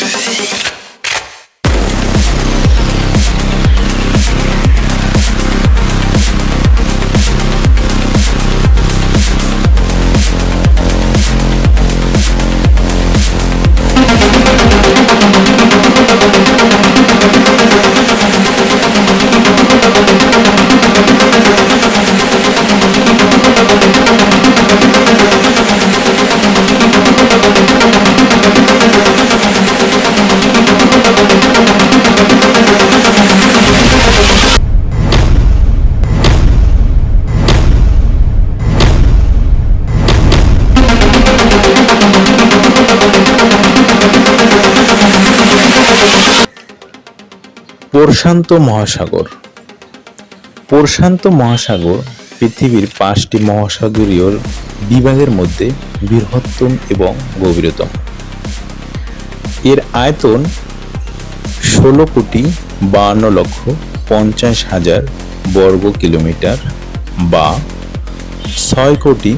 Vem. প্রশান্ত মহাসাগর। প্রশান্ত মহাসাগর পৃথিবীর পাঁচটি মহাসাগরীয় বিভাগের মধ্যে বৃহত্তম এবং গভীরতম। এর আয়তন ষোলো কোটি বাহান্ন লক্ষ পঞ্চাশ হাজার বর্গ কিলোমিটার বা ছয় কোটি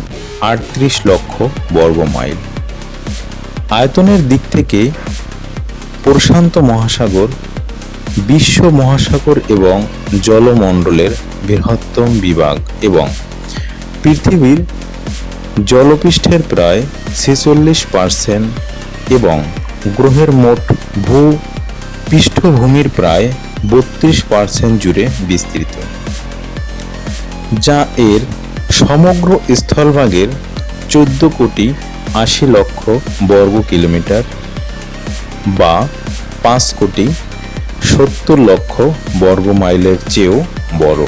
আটত্রিশ লক্ষ বর্গ মাইল। আয়তনের দিক থেকে প্রশান্ত মহাসাগর বিশ্ব মহাসাগর এবং জলমণ্ডলের বৃহত্তম বিভাগ এবং পৃথিবীর জলপৃষ্ঠের প্রায় ছেচল্লিশ পার্সেন্ট এবং গ্রহের মোট ভূ পৃষ্ঠভূমির প্রায় বত্রিশ পার্সেন্ট জুড়ে বিস্তৃত, যা এর সমগ্র স্থলভাগের চোদ্দ কোটি আশি লক্ষ বর্গ কিলোমিটার বা পাঁচ কোটি সত্তর লক্ষ বর্গ মাইলের চেয়েও বড়।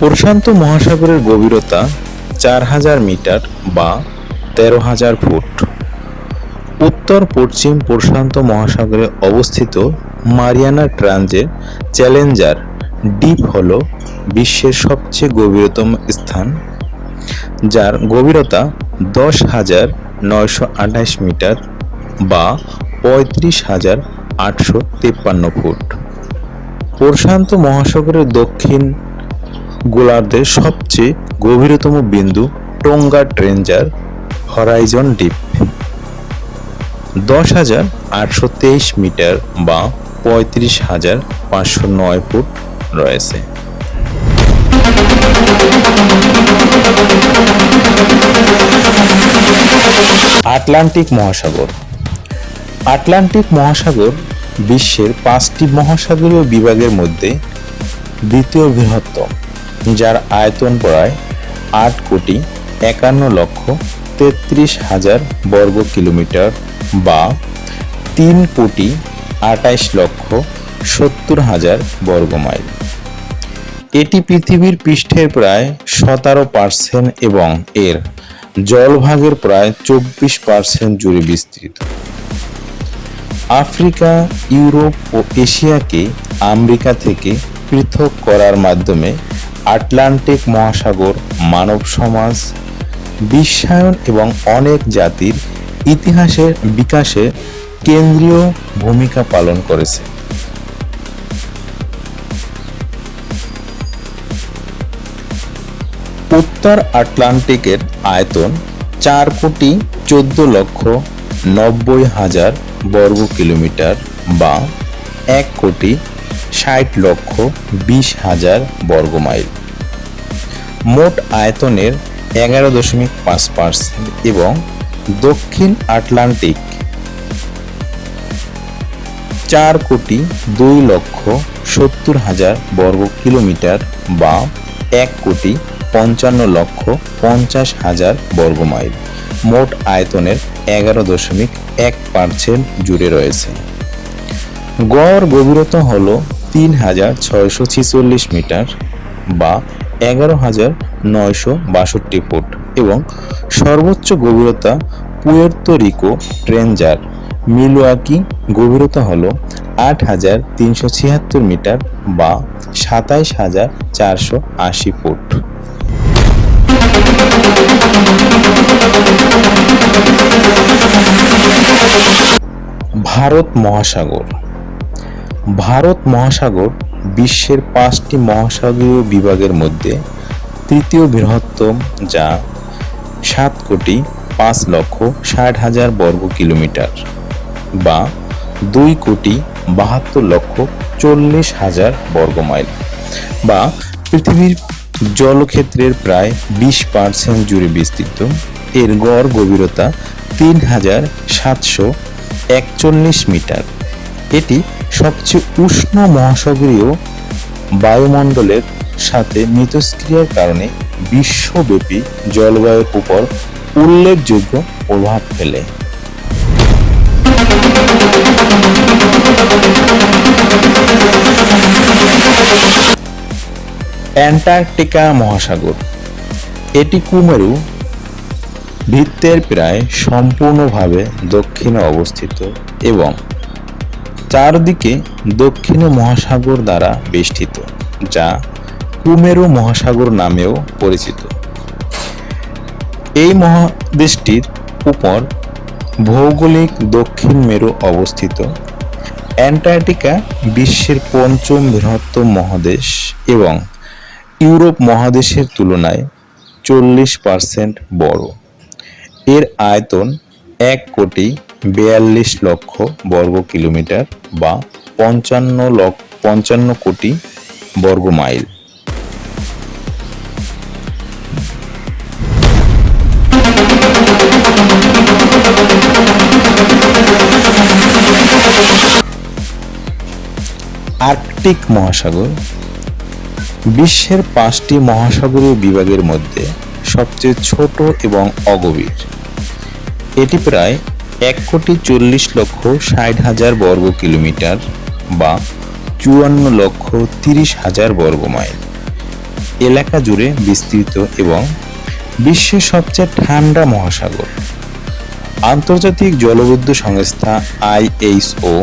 প্রশান্ত মহাসাগরের গভীরতা চার হাজার মিটার বা তেরো হাজার ফুট। উত্তর পশ্চিম প্রশান্ত মহাসাগরে অবস্থিত মারিয়ানা ট্রাঞ্জের চ্যালেঞ্জার দ্বীপ হল বিশ্বের সবচেয়ে গভীরতম স্থান, যার গভীরতা দশ হাজার নয়শো আঠাশ মিটার বা পঁয়ত্রিশ হাজার আটশো তিপ্পান্ন ফুট। প্রশান্ত মহাসাগরের দক্ষিণ গোলার্ধের সবচেয়ে গভীরতম বিন্দু টোঙ্গা ট্রেঞ্জার হরাইজন ডিপ দশ হাজার আটশো তেইশ মিটার বা পঁয়ত্রিশ হাজার পাঁচশো নয় ফুট রয়েছে। আটলান্টিক মহাসাগর। আটলান্টিক মহাসাগর বিশ্বের পাঁচটি মহাসাগরীয় বিভাগের মধ্যে দ্বিতীয় বৃহত্তম, যার আয়তন প্রায় আট কোটি একান্ন লক্ষ তেত্রিশ হাজার বর্গ কিলোমিটার বা তিন কোটি আটাইশ লক্ষ সত্তর হাজার বর্গ মাইল। এটি পৃথিবীর পৃষ্ঠের প্রায় সতেরো পার্সেন্ট এবং এর জলভাগের প্রায় চব্বিশ পার্সেন্ট জুড়ে বিস্তৃত। আফ্রিকা, ইউরোপ ও এশিয়াকে আমেরিকা থেকে পৃথক করার মাধ্যমে আটলান্টিক মহাসাগর, মানব সমাজ, বিশ্বায়ন এবং অনেক জাতির ইতিহাসের বিকাশে কেন্দ্রীয় ভূমিকা পালন করেছে। উত্তর আটলান্টিকের আয়তন চার কোটি চোদ্দ লক্ষ নব্বই হাজার বর্গ কিলোমিটার বা এক কোটি ষাট লক্ষ বিশ হাজার বর্গ মাইল। মোট আয়তনের এগারো দশমিক পাঁচ পার্সেন্ট এবং দক্ষিণ আটলান্টিক চার কোটি দুই লক্ষ সত্তর হাজার বর্গ কিলোমিটার বা এক কোটি পঞ্চান্ন লক্ষ পঞ্চাশ হাজার বর্গ মাইল মোট আয়তনের এগারো দশমিক এক পার্সেন্ট জুড়ে রয়েছে। গড় গভীরতা হল তিন হাজার ছয়শো ছিচল্লিশ মিটার বা এগারো হাজার নয়শো বাষট্টি ফুট এবং সর্বোচ্চ গভীরতা পুয়ের্তো রিকো ট্রেঞ্জার মিলওয়াকি গভীরতা হল আট হাজার তিনশো ছিয়াত্তর মিটার বা সাতাইশ হাজার চারশো আশি ফুট। ভারত মহাসাগর। ভারত মহাসাগর বিশ্বের পাঁচটি মহাসাগরীয় বিভাগের মধ্যে তৃতীয় বৃহত্তম, যা সাত কোটি পাঁচ লক্ষ ষাট হাজার বর্গ কিলোমিটার বা দুই কোটি বাহাত্তর লক্ষ চল্লিশ হাজার বর্গ মাইল বা পৃথিবীর জলক্ষেত্রের প্রায় বিশ পার্সেন্ট জুড়ে বিস্তৃত। এর গড় গভীরতা তিন হাজার সাতশো একচল্লিশ মিটার। এটি সবচেয়ে উষ্ণ মহাসাগরীয় বায়ুমণ্ডলের সাথে মিথস্ক্রিয়ার কারণে বিশ্বব্যাপী জলবায়ুর উপর উল্লেখযোগ্য প্রভাব ফেলে। অ্যান্টার্কটিকা মহাসাগর। এটি কুমেরু ভিত্তের প্রায় সম্পূর্ণভাবে দক্ষিণে অবস্থিত এবং চারদিকে দক্ষিণে মহাসাগর দ্বারা বেষ্টিত, যা কুমেরু মহাসাগর নামেও পরিচিত। এই মহাদেশটির উপর ভৌগোলিক দক্ষিণ মেরু অবস্থিত, অ্যান্টার্কটিকা বিশ্বের পঞ্চম বৃহত্তম মহাদেশ এবং ইউরোপ মহাদেশের তুলনায় চল্লিশ পার্সেন্ট বড়। এর আয়তন এক কোটি বিয়াল্লিশ লক্ষ বর্গ কিলোমিটার বা পঞ্চান্ন লক্ষ, পঞ্চান্ন কোটি বর্গ মাইল। আর্কটিক মহাসাগর বিশ্বের পাঁচটি মহাসাগরীয় বিভাগের মধ্যে সবচেয়ে ছোট এবং অগভীর। এটি প্রায় এক কোটি চল্লিশ লক্ষ ষাট হাজার বর্গ কিলোমিটার বা চুয়ান্ন লক্ষ তিরিশ হাজার বর্গ মাইল। এলাকা জুড়ে বিস্তৃত এবং বিশ্বের সবচেয়ে ঠান্ডা মহাসাগর। আন্তর্জাতিক জলবিদ্যুৎ সংস্থা আইএইচও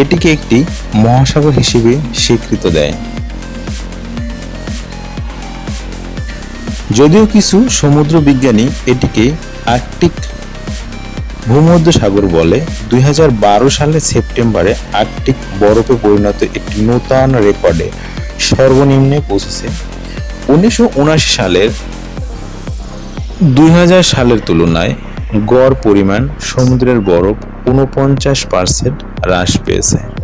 এটিকে একটি মহাসাগর হিসেবে স্বীকৃত দেয়। যদিও কিছু সমুদ্র বিজ্ঞানী এটিকে আর্কটিক ভূমধ্য সাগর বলে, দুই সালের সেপ্টেম্বরে আর্কটিক বরফে পরিণত একটি নূতন রেকর্ডে সর্বনিম্নে পৌঁছেছে। উনিশশো উনআশি সালের দুই হাজার সালের তুলনায় গড় পরিমাণ সমুদ্রের বরফ ঊনপঞ্চাশ পার্সেন্ট হ্রাস পেয়েছে।